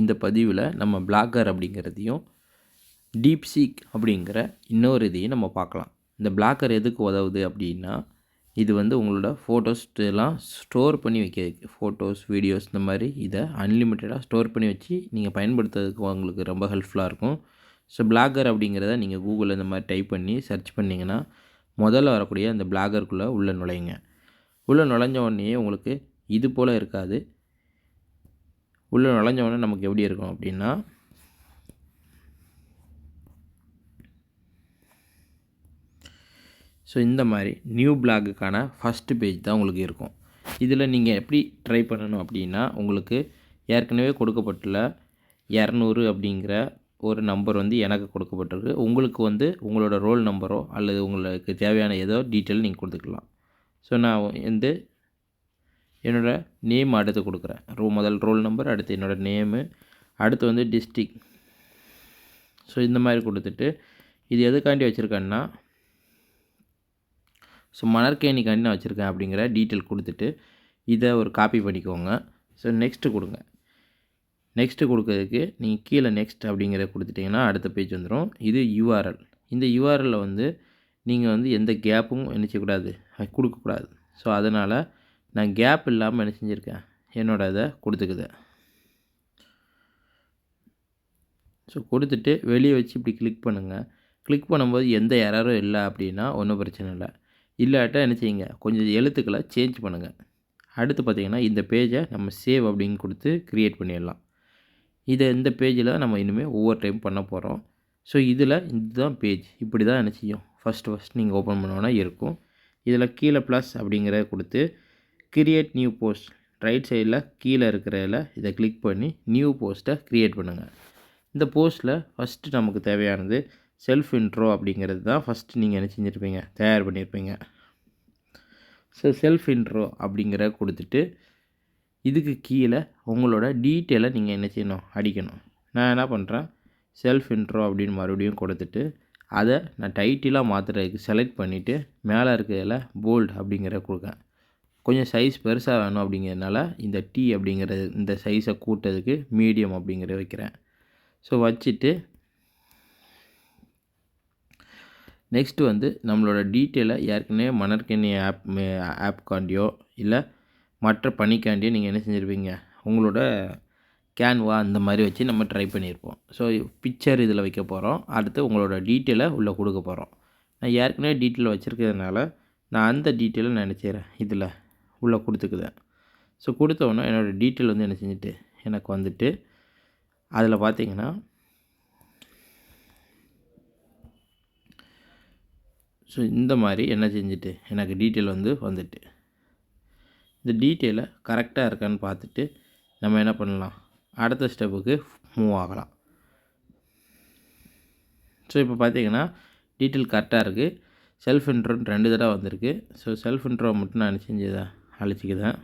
இந்த பதிவில் நம்ம பிளாக்கர் அப்படிங்கிறதையும் டீப்சீக் அப்படிங்கிற இன்னொரு இதையும் நம்ம பார்க்கலாம். இந்த பிளாக்கர் எதுக்கு உதவுது அப்படின்னா இது வந்து உங்களோட ஃபோட்டோஸ்டெலாம் ஸ்டோர் பண்ணி வைக்கிறதுக்கு ஃபோட்டோஸ் வீடியோஸ் இந்த மாதிரி இதை அன்லிமிட்டடாக ஸ்டோர் பண்ணி வச்சு நீங்கள் பயன்படுத்துறதுக்கு உங்களுக்கு ரொம்ப ஹெல்ப்ஃபுல்லாக இருக்கும். ஸோ பிளாகர் அப்படிங்கிறத நீங்கள் கூகுளில் இந்த மாதிரி டைப் பண்ணி சர்ச் பண்ணிங்கன்னா முதல்ல வரக்கூடிய அந்த பிளாகருக்குள்ளே உள்ளே நுழையுங்க. உள்ளே நுழைஞ்ச உடனே உங்களுக்கு இது போல் இருக்காது. உள்ளே நுழைஞ்சவொடனே நமக்கு எப்படி இருக்கும் அப்படின்னா ஸோ இந்த மாதிரி நியூ பிளாகுக்கான ஃபஸ்ட்டு பேஜ் தான் உங்களுக்கு இருக்கும். இதில் நீங்கள் எப்படி ட்ரை பண்ணணும் அப்படின்னா உங்களுக்கு ஏற்கனவே கொடுக்கப்பட்டுள்ள இரநூறு அப்படிங்கிற ஒரு நம்பர் வந்து எனக்கு கொடுக்கப்பட்டிருக்கு. உங்களுக்கு வந்து உங்களோட ரோல் நம்பரோ அல்லது உங்களுக்கு தேவையான ஏதோ டீட்டெயில் நீங்கள் கொடுத்துக்கலாம். ஸோ நான் வந்து என்னோடய நேம் அடுத்து கொடுக்குறேன். ரோ முதல் ரோல் நம்பர் அடுத்து என்னோடய நேமு அடுத்து வந்து டிஸ்ட்ரிக் ஸோ இந்த மாதிரி கொடுத்துட்டு இது எதுக்காண்டி வச்சுருக்கேன்னா ஸோ மணற்கேணிக்காண்டி நான் வச்சுருக்கேன் அப்படிங்கிற டீட்டெயில் கொடுத்துட்டு இதை ஒரு காப்பி பண்ணிக்கோங்க. ஸோ நெக்ஸ்ட்டு கொடுங்க. நெக்ஸ்ட்டு கொடுக்கறதுக்கு நீங்கள் கீழே நெக்ஸ்ட் அப்படிங்கிறத கொடுத்துட்டிங்கன்னா அடுத்த பேஜ் வந்துடும் இது யூஆர்எல் இந்த யூஆர்எல்லில் வந்து நீங்கள் வந்து எந்த கேப்பும் என்ன செய்யக்கூடாது? கொடுக்கக்கூடாது. ஸோ அதனால் நான் கேப் இல்லாமல் என்ன செஞ்சுருக்கேன்? என்னோட இதை கொடுத்துக்குது. ஸோ கொடுத்துட்டு வெளியே வச்சு இப்படி கிளிக் பண்ணுங்கள் கிளிக் பண்ணும்போது எந்த எரரும் இல்லை அப்படின்னா ஒன்றும் பிரச்சனை இல்லை. இல்லாட்டா என்ன செய்யுங்க? கொஞ்சம் எழுத்துக்களை சேஞ்ச் பண்ணுங்கள் அடுத்து பார்த்திங்கன்னா இந்த பேஜை நம்ம சேவ் அப்படின்னு கொடுத்து க்ரியேட் பண்ணிடலாம். இதை இந்த பேஜில் நம்ம இனிமேல் ஒவ்வொரு டைம் பண்ண போகிறோம் ஸோ இதில் இதுதான் பேஜ் இப்படி தான் என்ன செய்யும்? ஃபஸ்ட்டு ஃபஸ்ட் நீங்கள் ஓப்பன் பண்ணோன்னா இருக்கும். இதில் கீழே ப்ளஸ் அப்படிங்கிறத கொடுத்து கிரியேட் நியூ போஸ்ட் ரைட் சைடில் கீழே இருக்கிறதில் இதை கிளிக் பண்ணி நியூ போஸ்ட்டை க்ரியேட் பண்ணுங்கள் இந்த போஸ்ட்டில் ஃபஸ்ட்டு நமக்கு தேவையானது செல்ஃப் இன்ட்ரோ அப்படிங்கிறது தான் ஃபஸ்ட்டு நீங்கள் என்ன செஞ்சுருப்பீங்க? தயார் பண்ணியிருப்பீங்க ஸோ செல்ஃப் இன்ட்ரோ அப்படிங்கிற கொடுத்துட்டு இதுக்கு கீழே உங்களோட டீட்டெயிலை நீங்கள் என்ன செய்யணும்? அடிக்கணும். நான் என்ன பண்ணுறேன் செல்ஃப் இன்ட்ரோ அப்படின்னு மறுபடியும் கொடுத்துட்டு அதை நான் டைட்டிலாக மாற்றுறதுக்கு செலக்ட் பண்ணிவிட்டு மேலே இருக்கிறதில் போல்ட் அப்படிங்கிற கொடுக்கேன் கொஞ்சம் சைஸ் பெருசாக வேணும் அப்படிங்கிறதுனால இந்த டீ அப்படிங்கிறது இந்த சைஸை கூட்டதுக்கு மீடியம் அப்படிங்கிற வைக்கிறேன். ஸோ வச்சுட்டு நெக்ஸ்ட்டு வந்து நம்மளோட டீட்டெயிலை ஏற்கனவே மணற்கண்ணி ஆப் ஆப்காண்டியோ இல்லை மற்ற பணிக்காண்டியோ நீங்கள் என்ன செஞ்சுருப்பீங்க? உங்களோட கேன்வா அந்த மாதிரி வச்சு நம்ம ட்ரை பண்ணியிருப்போம் ஸோ பிக்சர் இதில் வைக்க போகிறோம் அடுத்து உங்களோட டீட்டெயிலை உள்ளே கொடுக்க போகிறோம் நான் ஏற்கனவே டீட்டெயில் வச்சுருக்கிறதுனால நான் அந்த டீட்டெயிலை நான் நினச்சிக்கிறேன். இதில். உள்ளே கொடுத்துக்குதேன். ஸோ கொடுத்தோன்னே என்னோடய டீட்டெயில் வந்து என்ன செஞ்சுட்டு எனக்கு வந்துட்டு அதில் பார்த்தீங்கன்னா ஸோ இந்த மாதிரி என்ன செஞ்சுட்டு எனக்கு டீட்டெயில் வந்து வந்துட்டு. இந்த டீட்டெயிலை கரெக்டாக இருக்கான்னு பார்த்துட்டு நம்ம என்ன பண்ணலாம்? அடுத்த ஸ்டெப்புக்கு மூவ் ஆகலாம். ஸோ இப்போ பார்த்தீங்கன்னா டீட்டெயில் கரெக்டாக இருக்குது செல்ஃப் இன்ட்ரோன்னு ரெண்டு தடவை வந்திருக்கு. ஸோ செல்ஃப் இன்ட்ரோ மட்டும் நான் செஞ்சதேன் அழிச்சிக்குதேன்.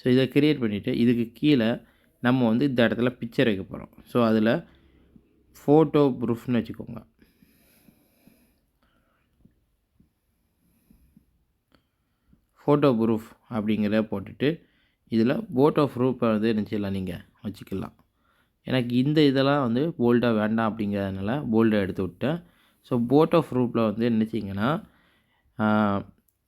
ஸோ இதை க்ரியேட் பண்ணிவிட்டு இதுக்கு கீழே நம்ம வந்து இந்த இடத்துல பிக்சர் வைக்க போகிறோம் ஸோ அதில் ஃபோட்டோ ப்ரூஃப்னு வச்சுக்கோங்க. ஃபோட்டோ ப்ரூஃப் அப்படிங்கிறத போட்டுட்டு இதில் போட்டோ ப்ரூஃப் வந்து நினச்சிடலாம் நீங்கள் வச்சுக்கலாம். எனக்கு இந்த இதெல்லாம் வந்து போல்டாக வேண்டாம் அப்படிங்கிறதுனால போல்டாக எடுத்து விட்டேன். ஸோ போட்டோ ப்ரூஃபில் வந்து என்ன செய்யுங்கன்னா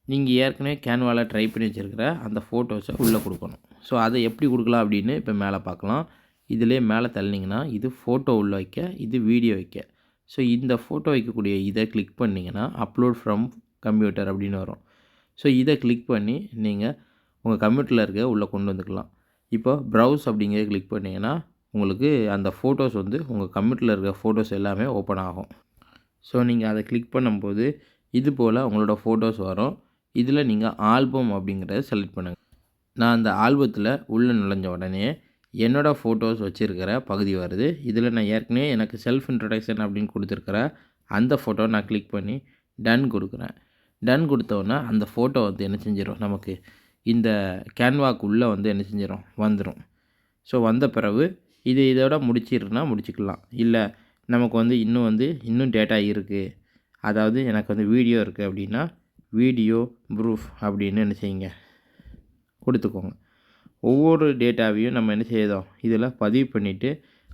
நீங்கள் ஏற்கனவே கேன்வாவில் ட்ரை பண்ணி வச்சுருக்கிற அந்த ஃபோட்டோஸை உள்ளே கொடுக்கணும். ஸோ அதை எப்படி கொடுக்கலாம் அப்படின்னு இப்போ மேலே பார்க்கலாம். இதிலே மேலே தள்ளிங்கன்னா இது ஃபோட்டோ உள்ளே வைக்க இது வீடியோ வைக்க. ஸோ இந்த ஃபோட்டோ வைக்கக்கூடிய இதை கிளிக் பண்ணிங்கன்னா அப்லோட் ஃப்ரம் கம்ப்யூட்டர் அப்படின்னு வரும். ஸோ இதை கிளிக் பண்ணி நீங்கள் உங்கள் கம்ப்யூட்டரில் இருக்க உள்ளே கொண்டு வந்துக்கலாம். இப்போ ப்ரௌஸ் அப்படிங்கிறத கிளிக் பண்ணிங்கன்னா உங்களுக்கு அந்த ஃபோட்டோஸ் வந்து உங்கள் கம்ப்யூட்டரில் இருக்க ஃபோட்டோஸ் எல்லாமே ஓப்பன் ஆகும். ஸோ நீங்கள் அதை கிளிக் பண்ணும்போது இது போல் உங்களோட ஃபோட்டோஸ் வரும். இதில் நீங்கள் ஆல்பம் அப்படிங்கிறத செலக்ட் பண்ணுங்கள் நான் அந்த ஆல்பத்தில் உள்ளே நுழைஞ்ச உடனே என்னோடய ஃபோட்டோஸ் வச்சுருக்கிற பகுதி வருது. இதில் நான் ஏற்கனவே எனக்கு செல்ஃப் இன்ட்ரடக்ஷன் அப்படின்னு கொடுத்துருக்குற அந்த ஃபோட்டோ நான் கிளிக் பண்ணி டன் கொடுக்குறேன். டன் கொடுத்தோன்னே அந்த ஃபோட்டோ வந்து என்ன செஞ்சிடும் நமக்கு இந்த கேன்வாக்குள்ளே வந்து என்ன செஞ்சிடும் வந்துடும் ஸோ வந்த பிறகு இது இதோட முடிச்சிடுனா முடிச்சுக்கலாம். இல்லை நமக்கு வந்து இன்னும் வந்து இன்னும் டேட்டா இருக்குது அதாவது எனக்கு வந்து வீடியோ இருக்குது அப்படின்னா வீடியோ ப்ரூஃப் அப்படின்னு என்ன செய்யுங்க? கொடுத்துக்கோங்க. ஒவ்வொரு டேட்டாவையும் நம்ம என்ன செய்தோம் இதில் பதிவு பண்ணிவிட்டு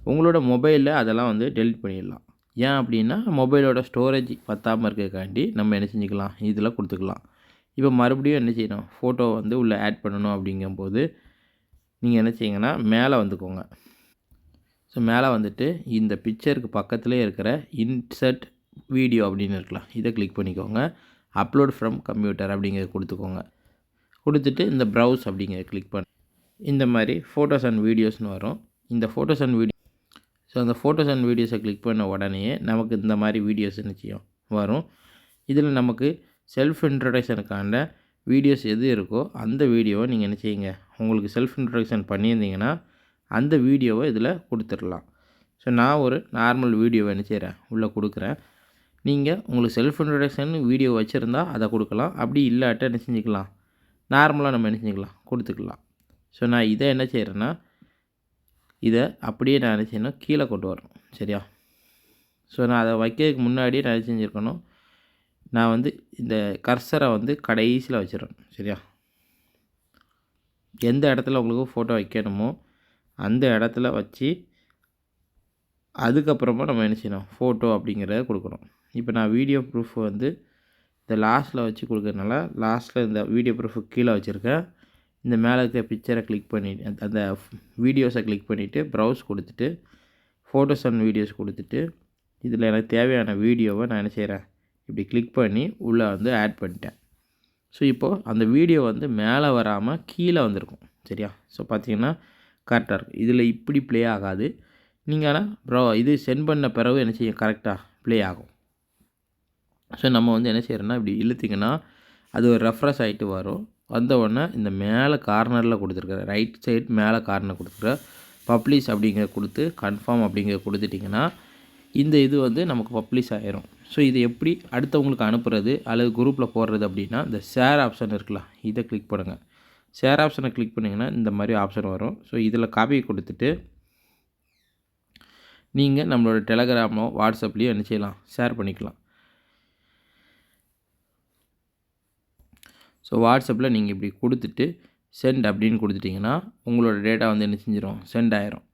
உங்களோட மொபைலில் அதெல்லாம் வந்து டெலிட் பண்ணிடலாம். ஏன் அப்படின்னா மொபைலோட ஸ்டோரேஜ் பத்தாமல் இருக்கிறதுக்காண்டி நம்ம என்ன செஞ்சுக்கலாம்? இதில் கொடுத்துக்கலாம். இப்போ மறுபடியும் என்ன செய்யணும்? ஃபோட்டோ வந்து உள்ளே ஆட் பண்ணணும் அப்படிங்கும்போது நீங்கள் என்ன செய்யுங்கன்னா மேலே வந்துக்கோங்க. ஸோ மேலே வந்துட்டு இந்த பிக்சருக்கு பக்கத்துலேயே இருக்கிற இன்சர்ட் வீடியோ அப்படின்னு இருக்கலாம். இதை கிளிக் பண்ணிக்கோங்க. அப்லோட் ஃப்ரம் கம்ப்யூட்டர் அப்படிங்கிறத கொடுத்துக்கோங்க. கொடுத்துட்டு இந்த ப்ரௌஸ் அப்படிங்கிறத கிளிக் பண்ண. இந்த மாதிரி ஃபோட்டோஸ் அண்ட் வீடியோஸ்னு வரும். இந்த ஃபோட்டோஸ் அண்ட் வீடியோ ஸோ அந்த ஃபோட்டோஸ் அண்ட் வீடியோஸை கிளிக் பண்ண உடனே நமக்கு இந்த மாதிரி வீடியோஸ் நிச்சயம் வரும். இதில் நமக்கு செல்ஃப் இன்ட்ரடக்ஷனுக்கான வீடியோஸ் எது இருக்கோ அந்த வீடியோவை நீங்கள் என்ன செய்யுங்க? உங்களுக்கு செல்ஃப் இன்ட்ரடக்ஷன் பண்ணியிருந்தீங்கன்னா அந்த வீடியோவை இதில் கொடுத்துடலாம். ஸோ நான் ஒரு நார்மல் வீடியோவை என்ன செய்கிறேன்? உள்ளே கொடுக்குறேன். நீங்கள் உங்களுக்கு செல்ஃப் இன்ட்ரடக்ஷன் வீடியோ வச்சுருந்தா அதை கொடுக்கலாம். அப்படி இல்லாட்ட என்ன செஞ்சுக்கலாம்? நார்மலாக நம்ம என்ன செஞ்சுக்கலாம்? கொடுத்துக்கலாம். ஸோ நான் இதை என்ன செய்கிறேன்னா இதை அப்படியே நான் என்ன செய்யணும்? கீழே கொண்டு வரணும். சரியா? ஸோ நான் அதை வைக்கிறதுக்கு முன்னாடியே நான் என்ன செஞ்சுருக்கணும்? நான் வந்து இந்த கர்சரை வந்து கடைசியில் வச்சிடணும் சரியா? எந்த இடத்துல உங்களுக்கு ஃபோட்டோ வைக்கணுமோ அந்த இடத்துல வச்சு அதுக்கப்புறமா நம்ம என்ன செய்யணும்? ஃபோட்டோ அப்படிங்கிறத கொடுக்கணும். இப்போ நான் வீடியோ ப்ரூஃப் வந்து இந்த லாஸ்ட்டில் வச்சு கொடுக்குறதுனால லாஸ்ட்டில் இந்த வீடியோ ப்ரூஃபு கீழே வச்சுருக்கேன். இந்த மேலே இருக்க பிக்சரை கிளிக் பண்ணி அந்த- அந்த வீடியோஸை கிளிக் பண்ணிவிட்டு ப்ரௌஸ் கொடுத்துட்டு ஃபோட்டோஸ் அண்ட் வீடியோஸ் கொடுத்துட்டு இதில் எனக்கு தேவையான வீடியோவை நான் என்ன செய்கிறேன்? இப்படி கிளிக் பண்ணி உள்ளே வந்து ஆட் பண்ணிட்டேன். ஸோ இப்போது அந்த வீடியோ வந்து மேலே வராமல் கீழே வந்திருக்கும். சரியா? ஸோ பார்த்தீங்கன்னா கரெக்டாக இருக்கும் இதில் இப்படி ப்ளே ஆகாது. நீங்கள் ஆனால் ப்ரோ இது சென்ட் பண்ண பிறகு என்ன செய்யும்? கரெக்டாக ப்ளே ஆகும். ஸோ நம்ம வந்து என்ன செய்கிறோன்னா இப்படி இழுத்திங்கன்னா அது ஒரு ரெஃப்ரெஷ் ஆகிட்டு வரும். வந்த உடனே இந்த மேலே கார்னரில் கொடுத்துருக்குற ரைட் சைடு மேலே கார்னர் கொடுத்துருக்க பப்ளிஷ் அப்படிங்கிற கொடுத்து கன்ஃபார்ம் அப்படிங்கிற கொடுத்துட்டிங்கன்னா இந்த இது வந்து நமக்கு பப்ளிஷ் ஆயிரும். ஸோ இது எப்படி அடுத்தவங்களுக்கு அனுப்புறது அல்லது குரூப்பில் போடுறது அப்படின்னா இந்த ஷேர் ஆப்ஷன் இருக்கலாம் இதை கிளிக் பண்ணுங்கள் ஷேர் ஆப்ஷனை கிளிக் பண்ணிங்கன்னா இந்த மாதிரி ஆப்ஷன் வரும். ஸோ இதில் காப்பி கொடுத்துட்டு நீங்கள் நம்மளோட டெலகிராமோ வாட்ஸ்அப்லேயோ என்ன செய்யலாம் ஷேர் பண்ணிக்கலாம். ஸோ வாட்ஸ்அப்பில் நீங்கள் இப்படி கொடுத்துட்டு சென்ட் அப்படின்னு கொடுத்துட்டிங்கன்னா உங்களோட டேட்டா வந்து என்ன செஞ்சிடும் சென்ட் ஆயிரும்.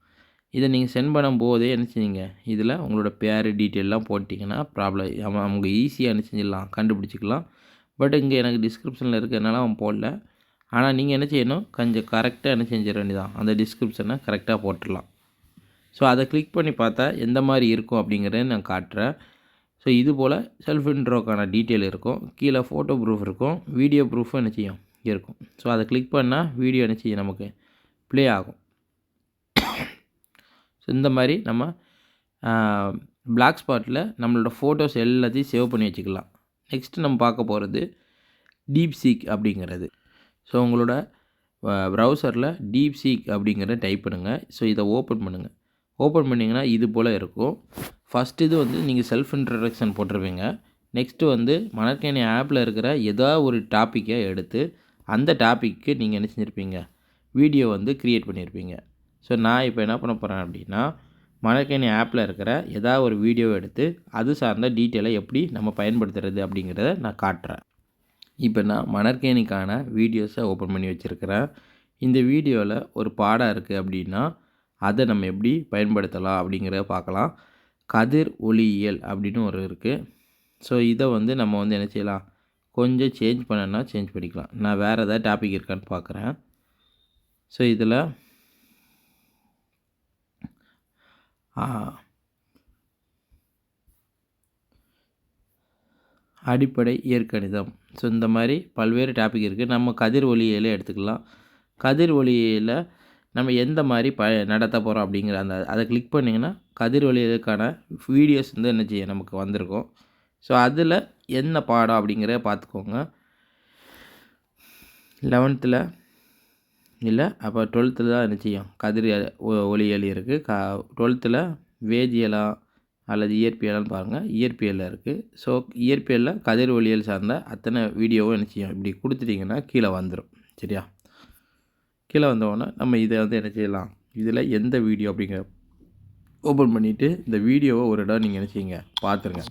இதை நீங்கள் சென்ட் பண்ணும்போதே என்ன செஞ்சீங்க? இதில் உங்களோட பேர் டீட்டெயிலெலாம் போட்டிங்கன்னா ப்ராப்ளம் அவன் அவங்க ஈஸியாக என்ன செஞ்சிடலாம் கண்டுபிடிச்சிக்கலாம். பட் இங்கே எனக்கு டிஸ்கிரிப்ஷனில் இருக்கிறதுனால அவன் போடல. ஆனால் நீங்கள் என்ன செய்யணும்? கொஞ்சம் கரெக்டாக என்ன செஞ்சிட வேண்டியதான் அந்த டிஸ்கிரிப்ஷனை கரெக்டாக போட்டுடலாம். ஸோ அதை கிளிக் பண்ணி பார்த்தா எந்த மாதிரி இருக்கும் அப்படிங்கிறத நான் காட்டுறேன். ஸோ இது போல் செல்ஃப் இன்ட்ரோக்கான டீட்டெயில் இருக்கும். கீழே ஃபோட்டோ ப்ரூஃப் இருக்கும். வீடியோ ப்ரூஃபும் என்ன செய்யும்? இருக்கும். ஸோ அதை கிளிக் பண்ணால் வீடியோ என்ன செய்யும்? நமக்கு ப்ளே ஆகும். ஸோ இந்த மாதிரி நம்ம பிளாக் ஸ்பாட்டில் நம்மளோட ஃபோட்டோஸ் எல்லாத்தையும் சேவ் பண்ணி வச்சுக்கலாம். நெக்ஸ்ட்டு நம்ம பார்க்க போகிறது டீப் சீக் அப்படிங்கிறது. ஸோ உங்களோட ப்ரௌசரில் டீப் சீக் அப்படிங்கிறத டைப் பண்ணுங்கள் ஸோ இதை ஓப்பன் பண்ணுங்கள் ஓப்பன் பண்ணிங்கன்னா இது போல் இருக்கும். ஃபஸ்ட் இது வந்து நீங்கள் செல்ஃப் இன்ட்ரடக்ஷன் போட்டிருப்பீங்க. நெக்ஸ்ட்டு வந்து மணற்கேணி ஆப்பில் இருக்கிற ஏதோ ஒரு டாப்பிக்கை எடுத்து அந்த டாப்பிக்கு நீங்கள் என்ன செஞ்சுருப்பீங்க? வீடியோ வந்து க்ரியேட் பண்ணியிருப்பீங்க ஸோ நான் இப்போ என்ன பண்ண போகிறேன் அப்படின்னா மணக்கேணி ஆப்பில் இருக்கிற ஏதாவது ஒரு வீடியோ எடுத்து அது சார்ந்த டீட்டெயிலை எப்படி நம்ம பயன்படுத்துறது அப்படிங்கிறத நான் காட்டுறேன். இப்போ நான் மணற்கேணிக்கான வீடியோஸை ஓப்பன் பண்ணி வச்சுருக்கிறேன். இந்த வீடியோவில் ஒரு பாடம் இருக்குது அப்படின்னா அதை நம்ம எப்படி பயன்படுத்தலாம் அப்படிங்கிறத பார்க்கலாம். கதிர் ஒளியியல் அப்படின்னு ஒரு இருக்குது ஸோ இதை வந்து நம்ம வந்து என்ன செய்யலாம்? கொஞ்சம் சேஞ்ச் பண்ணனா சேஞ்ச் பண்ணிக்கலாம். நான் வேறு ஏதாவது டாபிக் இருக்கான்னு பார்க்குறேன். ஸோ இதில் அடிப்படை இயற்கணிதம் ஸோ இந்த மாதிரி பல்வேறு டாபிக் இருக்குது நம்ம கதிர் ஒளியியலே எடுத்துக்கலாம். கதிர் ஒளியியலில் நம்ம எந்த மாதிரி ப நடத்த போகிறோம் அப்படிங்கிற அந்த அதை கிளிக் பண்ணிங்கன்னா கதிர் ஒளியியலுக்கான வீடியோஸ் வந்து என்ன செய்யும்? நமக்கு வந்திருக்கும். ஸோ அதில் என்ன பாடம் அப்படிங்கிறத பார்த்துக்கோங்க. லெவன்த்தில் இல்லை அப்போ டுவெல்த்தில் தான் என்ன செய்யும்? கதிர் ஒ- ஒளியியல் இருக்குது க டுவெல்த்தில் வேதியலாம் அல்லது இயற்பியலான்னு பாருங்கள் இயற்பியலில் இருக்குது ஸோ இயற்பியலில் கதிர் ஒளியியல் சார்ந்த அத்தனை வீடியோவும் என்ன செய்யும்? இப்படி கொடுத்துட்டிங்கன்னா கீழே வந்துடும் சரியா? கீழே வந்தோடனே நம்ம இதை வந்து என்ன செய்யலாம்? இதில் எந்த வீடியோ அப்படிங்கிற ஓப்பன் பண்ணிவிட்டு இந்த வீடியோவை ஒரு இடம் நீங்கள் என்ன செய்யுங்க? பார்த்துருங்க.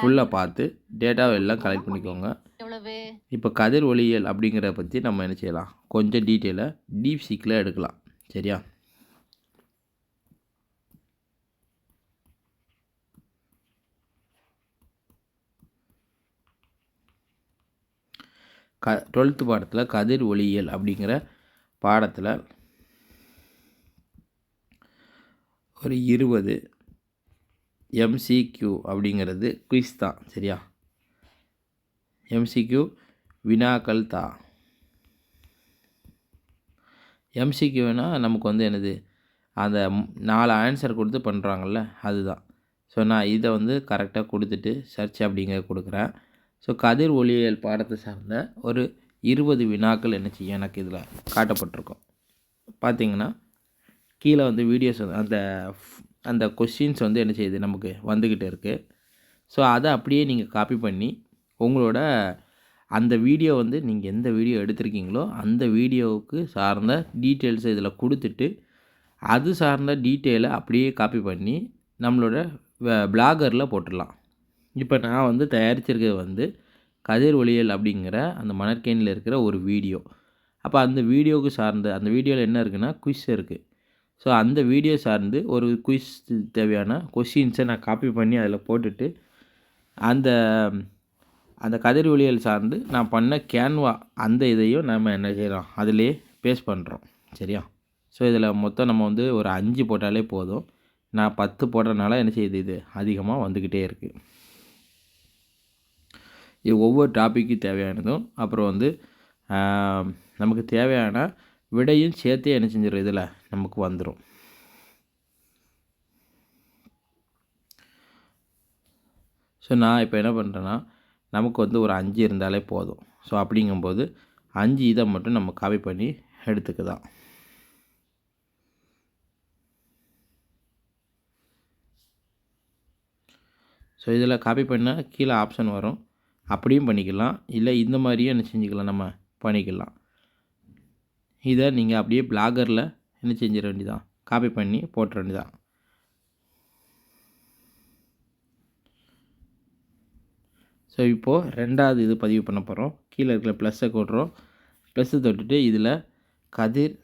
ஃபுல்லாக பார்த்து டேட்டாவை எல்லாம் கலெக்ட் பண்ணிக்கோங்க. இப்போ கதிர் ஒளியியல் அப்படிங்கிறத பற்றி நம்ம என்ன செய்யலாம்? கொஞ்சம் டீட்டெயிலாக டீப் சீக்கில் எடுக்கலாம். சரியா? க டுவெல்த்து பாடத்தில் கதிர் ஒளியியல் அப்படிங்கிற பாடத்தில் ஒரு இருபது எம்சிக்யூ அப்படிங்கிறது குயிஸ் தான் சரியா? எம்சிக்யூ வினாக்கள் தா. எம்சிக்யூனால் நமக்கு வந்து என்னது அந்த நாலு ஆன்சர் கொடுத்து பண்ணுறாங்கள்ல அதுதான். ஸோ நான் இதை வந்து கரெக்டாக கொடுத்துட்டு சர்ச் அப்படிங்கிற கொடுக்குறேன். ஸோ கதிர் ஒளியியல் பாடத்தை சார்ந்த ஒரு இருபது வினாக்கள் என்ன செய்யும்? எனக்கு இதில் காட்டப்பட்டிருக்கும். பார்த்தீங்கன்னா கீழே வந்து வீடியோஸ் வந்து அந்த அந்த கொஷின்ஸ் வந்து என்ன செய்யுது? நமக்கு வந்துக்கிட்டு இருக்குது ஸோ அதை அப்படியே நீங்கள் காப்பி பண்ணி உங்களோட அந்த வீடியோ வந்து நீங்கள் எந்த வீடியோ எடுத்திருக்கீங்களோ அந்த வீடியோவுக்கு சார்ந்த டீட்டெயில்ஸை இதில் கொடுத்துட்டு அது சார்ந்த டீட்டெயிலை அப்படியே காப்பி பண்ணி நம்மளோட பிளாகரில் போட்டுடலாம். இப்போ நான் வந்து தயாரிச்சிருக்கிறது வந்து கதிர் ஒளியல் அப்படிங்கிற அந்த மணற்கேணியில் இருக்கிற ஒரு வீடியோ. அப்போ அந்த வீடியோவுக்கு சார்ந்த அந்த வீடியோவில் என்ன இருக்குன்னா குயிஸ் இருக்குது ஸோ அந்த வீடியோ சார்ந்து ஒரு குயிஸ் தேவையான கொஷின்ஸை நான் காப்பி பண்ணி அதில் போட்டுட்டு அந்த அந்த கதிர் ஒளியல் சார்ந்து நான் பண்ண கேன்வா அந்த இதையும் நம்ம என்ன செய்கிறோம் அதிலே பேஸ்ட் பண்ணுறோம் சரியா? ஸோ இதில் மொத்தம் நம்ம வந்து ஒரு அஞ்சு போட்டாலே போதும். நான் பத்து போடுறதுனால என்ன செய்யுது இது? அதிகமாக வந்துக்கிட்டே இருக்குது இது ஒவ்வொரு டாப்பிக்கு தேவையானதும் அப்புறம் வந்து நமக்கு தேவையான விடையும் சேர்த்தே என்ன செஞ்சிடும் இதில் நமக்கு வந்துடும் ஸோ நான் இப்போ என்ன பண்ணுறேன்னா நமக்கு வந்து ஒரு அஞ்சு இருந்தாலே போதும். ஸோ அப்படிங்கும்போது அஞ்சு இதை மட்டும் நம்ம காப்பி பண்ணி எடுத்துக்கலாம் ஸோ இதில் காப்பி பண்ணால் கீழே ஆப்ஷன் வரும். அப்படியும் பண்ணிக்கலாம். இல்லை இந்த மாதிரியும் என்ன செஞ்சுக்கலாம் நம்ம பண்ணிக்கலாம். இதை நீங்கள் அப்படியே பிளாகரில் என்ன செஞ்சிட வேண்டியதான் காப்பி பண்ணி போட்டுற வேண்டியதான் ஸோ இப்போது ரெண்டாவது இது பதிவு பண்ண போகிறோம் கீழே இருக்கிற ப்ளஸ்ஸை கொடுறோம். ப்ளஸ்ஸை தொட்டுட்டு இதில் கதிர்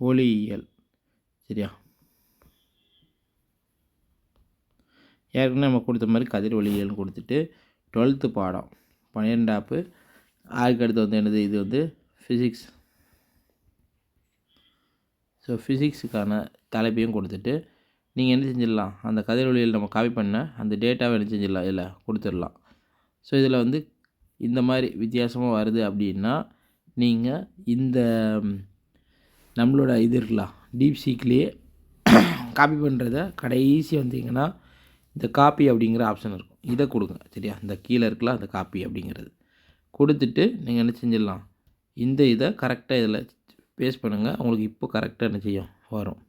ஒளியியல். சரியா? ஏற்கனவே நம்ம கொடுத்த மாதிரி கதிர் கொடுத்துட்டு டுவெல்த்து பாடம் பன்னிரெண்டாப்பு அதுக்கு அடுத்து வந்து என்னது? இது வந்து ஃபிசிக்ஸ் ஸோ ஃபிசிக்ஸுக்கான தலைப்பையும் கொடுத்துட்டு நீங்கள் என்ன செஞ்சிடலாம்? அந்த கதிர் ஒளியில் நம்ம காப்பி பண்ண அந்த டேட்டாவை என்ன செஞ்சிடலாம்? இதில் கொடுத்துடலாம். ஸோ இதில் வந்து இந்த மாதிரி வித்தியாசமாக வருது அப்படின்னா நீங்கள் இந்த நம்மளோட இது இருக்கலாம் டீப் சீக்லேயே காப்பி பண்ணுறத கடைசி வந்தீங்கன்னா இந்த காப்பி அப்படிங்கிற ஆப்ஷன் இருக்கும். இதை கொடுங்க சரியா? இந்த கீழே இருக்கலாம் அந்த காப்பி அப்படிங்கிறது. கொடுத்துட்டு நீங்கள் என்ன செஞ்சிடலாம்? இந்த இதை கரெக்டாக இதில் பேஸ்ட் பண்ணுங்கள் உங்களுக்கு இப்போ கரெக்டாக என்ன செய்யும்? வரும்.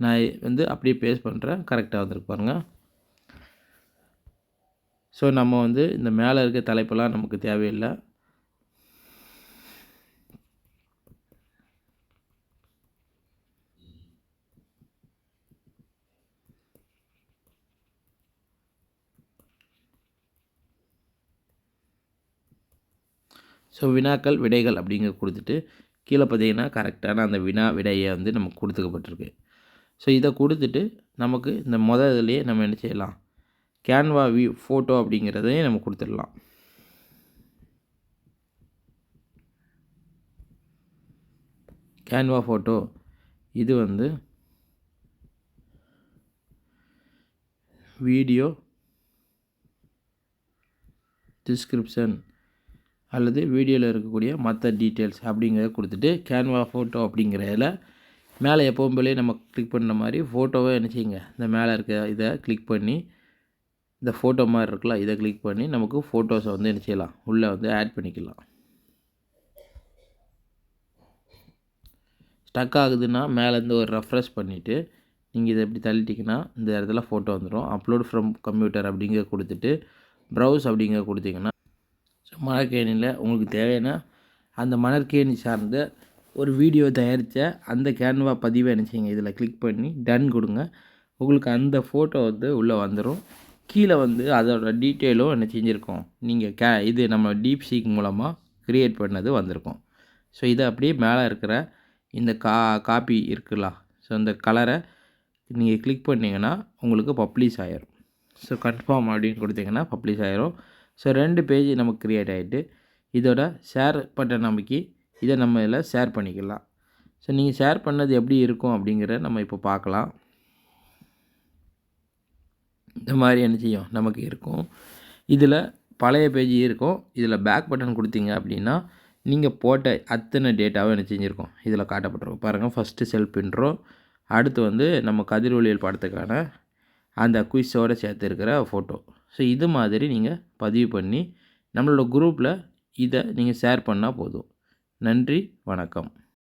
நான் வந்து அப்படியே பேஸ்ட் பண்ணுறேன் கரெக்டாக வந்துருக்கு பாருங்கள் ஸோ நம்ம வந்து இந்த மேலே இருக்க தலைப்பெல்லாம் நமக்கு தேவையில்லை. ஸோ வினாக்கள் விடைகள் அப்படிங்கிற கொடுத்துட்டு கீழே பார்த்தீங்கன்னா கரெக்டான அந்த வினா விடையை வந்து நமக்கு கொடுத்துக்கப்பட்டிருக்கு. ஸோ இதை கொடுத்துட்டு நமக்கு இந்த மொதல் இதுலேயே நம்ம என்ன செய்யலாம்? கேன்வா வியூ ஃபோட்டோ அப்படிங்கிறதையும் நம்ம கொடுத்துடலாம். கேன்வா ஃபோட்டோ இது வந்து வீடியோ டிஸ்கிரிப்ஷன் அல்லது வீடியோவில் இருக்கக்கூடிய மற்ற டீட்டெயில்ஸ் அப்படிங்கிறத கொடுத்துட்டு கேன்வா ஃபோட்டோ அப்படிங்கிறதில் மேலே எப்போவும் போலே நம்ம கிளிக் பண்ண மாதிரி ஃபோட்டோவை என்ன செய்யுங்க? இந்த மேலே இருக்க இதை கிளிக் பண்ணி இந்த ஃபோட்டோ மாதிரி இருக்குல்ல இதை கிளிக் பண்ணி நமக்கு ஃபோட்டோஸை வந்து என்ன செய்யலாம்? உள்ளே வந்து ஆட் பண்ணிக்கலாம். ஸ்டக் ஆகுதுன்னா மேலேருந்து ஒரு ரெஃப்ரெஷ் பண்ணிவிட்டு நீங்கள் இதை எப்படி தள்ளிட்டிங்கன்னா இந்த இடத்துல ஃபோட்டோ வந்துடும் அப்லோட் ஃப்ரம் கம்ப்யூட்டர் அப்படிங்கிற கொடுத்துட்டு ப்ரௌஸ் அப்படிங்கிற கொடுத்தீங்கன்னா மணற்கேணியில் உங்களுக்கு தேவையான அந்த மணற்கேணி சார்ந்த ஒரு வீடியோ தயாரித்த அந்த கேன்வா பதிவை என்ன இதில் கிளிக் பண்ணி டன் கொடுங்க. உங்களுக்கு அந்த ஃபோட்டோ வந்து உள்ளே வந்துடும் கீழே வந்து அதோட டீட்டெயிலும் என்ன செஞ்சுருக்கோம். நீங்கள் கே இது நம்ம டீப் சீக் மூலமாக க்ரியேட் பண்ணது வந்திருக்கும். ஸோ இதை அப்படியே மேலே இருக்கிற இந்த கா காப்பி இருக்குல்ல ஸோ இந்த கலரை நீங்கள் கிளிக் பண்ணிங்கன்னா உங்களுக்கு பப்ளிஷ் ஆயிரும். ஸோ கன்ஃபார்ம் அப்படின்னு கொடுத்தீங்கன்னா பப்ளிஷ் ஆயிரும். ஸோ ரெண்டு பேஜ் நமக்கு க்ரியேட் ஆகிட்டு இதோட ஷேர் பட்டன் நமக்கு இதை நம்ம இதில் ஷேர் பண்ணிக்கலாம். ஸோ நீங்கள் ஷேர் பண்ணது எப்படி இருக்கும் அப்படிங்கிற நம்ம இப்போ பார்க்கலாம். இந்த மாதிரி என்ன செய்யும் நமக்கு இருக்கும். இதில் பழைய பேஜ் இருக்கும். இதில் பேக் பட்டன் கொடுத்தீங்க அப்படின்னா நீங்கள் போட்ட அத்தனை டேட்டாவும் என்ன செஞ்சுருக்கோம். இதில் காட்டப்பட்டிருக்கும். பாருங்கள் ஃபஸ்ட்டு செல்ஃப் இன்ட்ரோ அடுத்து வந்து நம்ம கதிரொலியல் படத்துக்கான அந்த குயிஸோடு சேர்த்துருக்கிற ஃபோட்டோ ஸோ இது மாதிரி நீங்கள் பதிவு பண்ணி நம்மளோட குரூப்பில் இதை நீங்கள் ஷேர் பண்ணால் போதும். நன்றி வணக்கம்.